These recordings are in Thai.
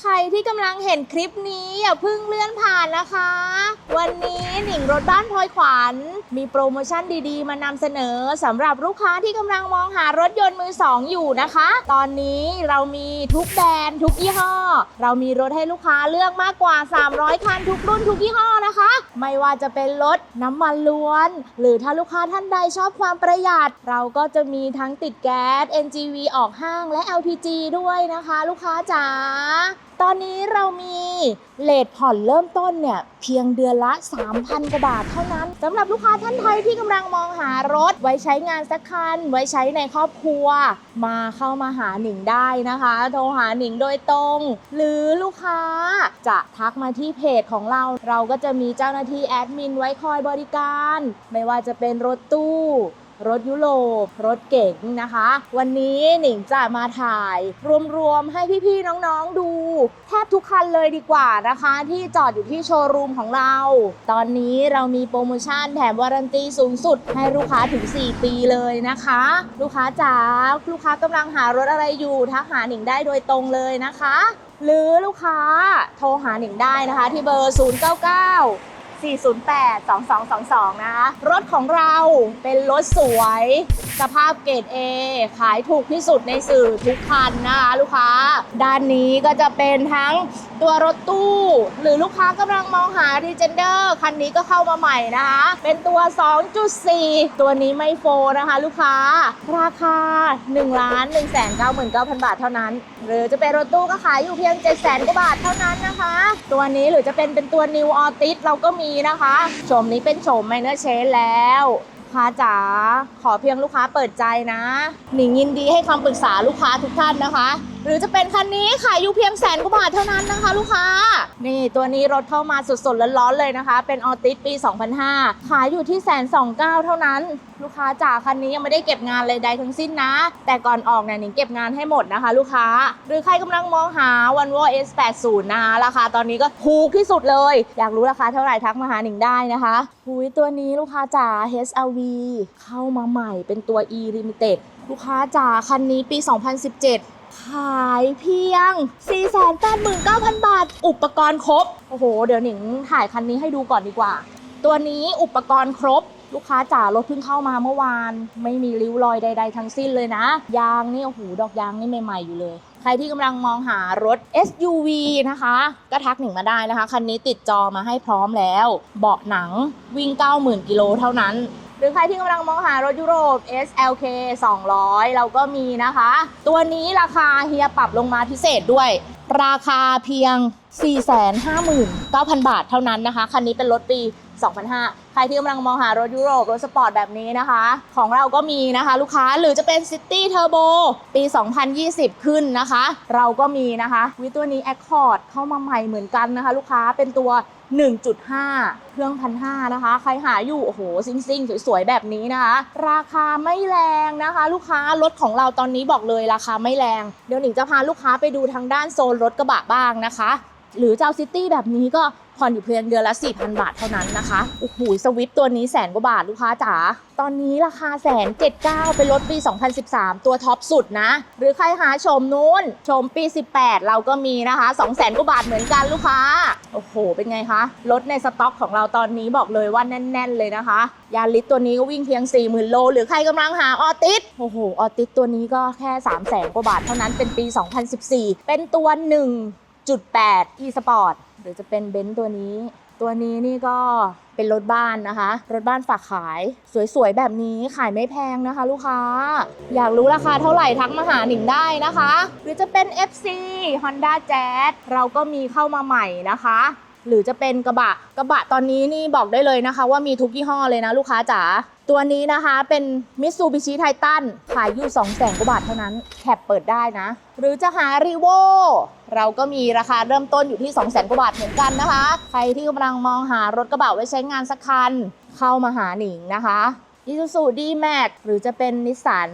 ใครที่กำลังเห็นคลิปนี้อย่าเพิ่งเลื่อนผ่านนะคะ วันนี้หนิงรถบ้านพลอยขวัญ มีโปรโมชั่นดีๆ มานำเสนอสำหรับลูกค้าที่กำลังมองหารถยนต์มือสองอยู่นะคะ ตอนนี้เรามีทุกแบรนด์ทุกยี่ห้อ เรามีรถให้ลูกค้าเลือกมากกว่า 300 คันทุกรุ่นทุกยี่ห้อนะคะ ไม่ว่าจะเป็นรถน้ำมันล้วน หรือถ้าลูกค้าท่านใดชอบความประหยัด เราก็จะมีทั้งติดแก๊ส NGV ออกห้างและ LPG ด้วยนะคะ ลูกค้าจ๋า ตอนนี้เรามีเลทผ่อนเริ่มต้นเนี่ย เพียงเดือนละ 3,000 กว่าบาทเท่านั้นสำหรับลูกค้าท่านไทยที่กำลังมองหารถ ไว้ใช้งานสักคัน ไว้ใช้ในครอบครัว มาเข้ามาหาหนิงได้นะคะ โทรหาหนิงโดยตรง หรือลูกค้าจะทักมาที่เพจของเรา เราก็จะมีเจ้าหน้าที่แอดมินไว้คอยบริการ ไม่ว่าจะเป็นรถตู้ รถยุโรปรถเก๋งนะคะ วันนี้หนิงจะมาถ่าย รวมๆให้พี่ๆน้องๆดู แทบทุกคันเลยดีกว่านะคะ ที่จอดอยู่ที่โชว์รูมของเรา ตอนนี้เรามีโปรโมชั่นแถมวารันตีสูงสุด ให้ลูกค้าถึง 4 ปีเลยนะคะ ลูกค้าจ๋าลูกค้ากำลังหารถอะไรอยู่ทักหาหนิงได้โดยตรงเลยนะคะ หรือลูกค้าโทรหาหนิงได้นะคะ ที่เบอร์ 099 408 2222 นะคะ รถของเราเป็นรถสวย สภาพเกรด A ขายถูกที่สุดในสื่อทุกคันนะคะลูกค้า ด้านนี้ก็จะเป็นทั้งตัวรถตู้ หรือลูกค้ากำลังมองหา r e g e n d e r คันนี้ก็เข้ามาใหม่นะคะ เป็นตัว 2.4 ตัวนี้ไม่โฟนะคะ ลูกค้า ราคา1ล้าน1 9 9 0 0 0 บาทเท่านั้น หรือจะเป็นรถตู้ก็ขายอยู่เพียง 7 0 0 0 0กว่าบาทเท่านั้นนะคะ ตัวนี้หรือจะเป็นเป็นตัว New Altis เราก็มีนะคะโฉมนี้เป็นโฉม Minor Change แล้ว ค้าจ๋าขอเพียงลูกค้าเปิดใจนะ หนิงยินดีให้คำปรึกษาลูกค้าทุกท่านนะคะ หรือจะเป็นคันนี้ขายอยู่เพียงแสนกว่าบาทเท่านั้นนะคะ ลูกค้า นี่ตัวนี้รถเข้ามาสดๆร้อนๆเลยนะคะ เป็นออติสปี 2005 ขายอยู่ที่แสนสองเก้าเท่านั้น ลูกค้าจ๋าคันนี้ยังไม่ได้เก็บงานเลยใดทั้งสิ้นนะ แต่ก่อนออกเนี่ยหนิงเก็บงานให้หมดนะคะ ลูกค้า หรือใครกำลังมองหา v o l v o S80 นะคะราคาตอนนี้ก็ถูกที่สุดเลย อยากรู้ราคาเท่าไหร่ทักมาหาหนิงได้นะคะหุยตัวนี้ลูกค้าจ๋า HRV เข้ามาใหม่เป็นตัว E Limited ลูกค้าจ๋าคันนี้ปี 2017 ขายเพียง 489,000 บาท อุปกรณ์ครบ โอ้โห เดี๋ยวหนิงถ่ายคันนี้ให้ดูก่อนดีกว่า ตัวนี้อุปกรณ์ครบ ลูกค้าจ๋ารถเพิ่งเข้ามาเมื่อวาน ไม่มีริ้วรอยใด ๆ ทั้งสิ้นเลยนะ ยางนี่โอ้โหดอกยางนี่ใหม่ๆอยู่เลย ใครที่กำลังมองหารถ SUV นะคะ ก็ทักหนิงมาได้นะคะ คันนี้ติดจอมาให้พร้อมแล้ว เบาะหนังวิ่ง 90,000กิโลเท่านั้น รือใครที่กำลังมองหารถยุโรป SLK 200 เราก็มีนะคะ ตัวนี้ราคาเฮียปรับลงมาพิเศษด้วย ราคาเพียง 459,000 บาทเท่านั้นนะคะ คันนี้เป็นรถปี 2005 ใครที่กำลังมองหารถยุโรป รถสปอร์ตแบบนี้นะคะ ของเราก็มีนะคะลูกค้าหรือจะเป็น City Turbo ปี 2020 ขึ้นนะคะ เราก็มีนะคะวิตัวนี้ Accord เข้ามาใหม่เหมือนกันนะคะ ลูกค้าเป็นตัว 1.5 เครื่องพันห้านะคะ ใครหาอยู่ โอ้โห ซิ่งซิ่งๆสวยๆ แบบนี้นะคะ ราคาไม่แรงนะคะ ลูกค้ารถของเราตอนนี้บอกเลยราคาไม่แรง เดี๋ยวหนิงจะพาลูกค้าไปดูทางด้านโซนรถกระบะบ้างนะคะ หรือเจ้าซิตี้แบบนี้ก็ผ่อนอยู่เพียงเดือนละ4,000 บาทเท่านั้นนะคะโอ้โหสวิฟตัวนี้แสนกว่าบาทลูกค้าจ๋าตอนนี้ราคาแสนเจ็ดเก้าเป็นรถปี 2013 ตัวท็อปสุดนะ หรือใครหาชมนู้นชมปี 18 เราก็มีนะคะ 2 0 0 0 0 0กว่าบาทเหมือนกันลูกค้า โอ้โห เป็นไงคะ รถในสต็อกของเราตอนนี้บอกเลยว่าแน่น ๆ เลยนะคะ ยาริสตัวนี้ก็วิ่งเพียง 40,000 โล หรือใครกำลังหาออติสโอ้โห ออติสตัวนี้ก็แค่ 3 0 0 0 0 0กว่าบาทเท่านั้นเป็นปี 2014 เป็นตัว 1.8 e-sport หรือจะเป็นเบนซ์ตัวนี้ ตัวนี้นี่ก็เป็นรถบ้านนะคะ รถบ้านฝากขาย สวยๆ แบบนี้ขายไม่แพงนะคะ ลูกค้า อยากรู้ราคาเท่าไหร่ทักมาหาหนิงได้นะคะ หรือจะเป็น FC Honda Jazz เราก็มีเข้ามาใหม่นะคะ หรือจะเป็นกระบะ กระบะตอนนี้นี่บอกได้เลยนะคะ ว่ามีทุกยี่ห้อเลยนะลูกค้าจ๋าตัวนี้นะคะเป็น Mitsubishi Titan ขายอยู่ 2 0 0 0 0 0กว่าบาทเท่านั้นแคปเปิดได้นะ หรือจะหา r ีโวเราก็มีราคาเริ่มต้นอยู่ที่ 2 0 0 0 0 0กว่าบาทเหมือนกันนะคะ ใครที่กำลังมองหารถกระบะไว้ใช้งานสักคัน เข้ามาหาหนิงนะคะ Isuzu D-Max หรือจะเป็นนิสสัน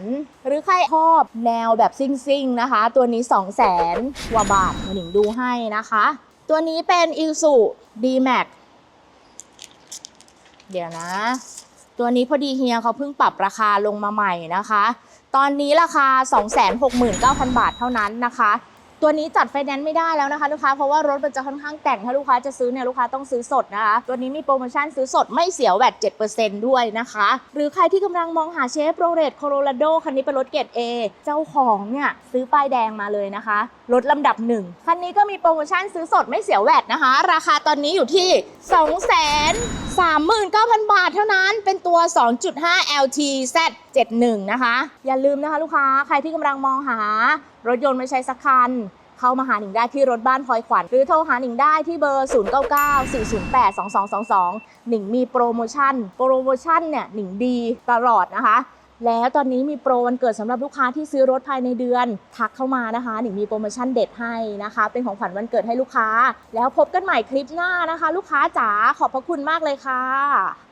หรือใครชอบแนวแบบซิ่งๆนะคะ ตัวนี้ 2 0 0 0 0 0กว่าบาทหนิงดูให้นะคะ ตัวนี้เป็น Isuzu D-Max เดี๋ยวนะ ตัวนี้พอดีเฮียเขาเพิ่งปรับราคาลงมาใหม่นะคะ ตอนนี้ราคา 269,000 บาทเท่านั้นนะคะ ตัวนี้จัดไฟแนนซ์ไม่ได้แล้วนะคะลูกค้าเพราะว่ารถมันจะค่อนข้างแต่งถ้าลูกค้าจะซื้อเนี่ยลูกค้าต้องซื้อสดนะคะ ตัวนี้มีโปรโมชั่นซื้อสดไม่เสียแวด7%ด้วยนะคะ หรือใครที่กำลังมองหาเชฟโรเลตโคโรราโดคันนี้เป็นรถเกรด A เจ้าของเนี่ยซื้อป้ายแดงมาเลยนะคะรถลำดับหนึ่งคันนี้ก็มีโปรโมชั่นซื้อสดไม่เสียแวดนะคะ ราคาตอนนี้อยู่ที่2 3 9 0 0 0 บาทเท่านั้นเป็นตัว 2.5 LT Z 71 นะคะ อย่าลืมนะคะลูกค้าใครที่กำลังมองหา รถยนต์ไม่ใช่สักคัน เข้ามาหาหนิงได้ที่รถบ้านพลอยขวัญ หรือโทรหาหนิงได้ที่เบอร์ 0994082222 หนิงมีโปรโมชั่น โปรโมชั่นเนี่ยหนิงดีตลอดนะคะแล้วตอนนี้มีโปรวันเกิดสำหรับลูกค้าที่ซื้อรถภายในเดือน ทักเข้ามานะคะหนิงมีโปรโมชั่นเด็ดให้นะคะ เป็นของขวัญวันเกิดให้ลูกค้า แล้วพบกันใหม่คลิปหน้านะคะ ลูกค้าจ๋าขอบพระคุณมากเลยค่ะ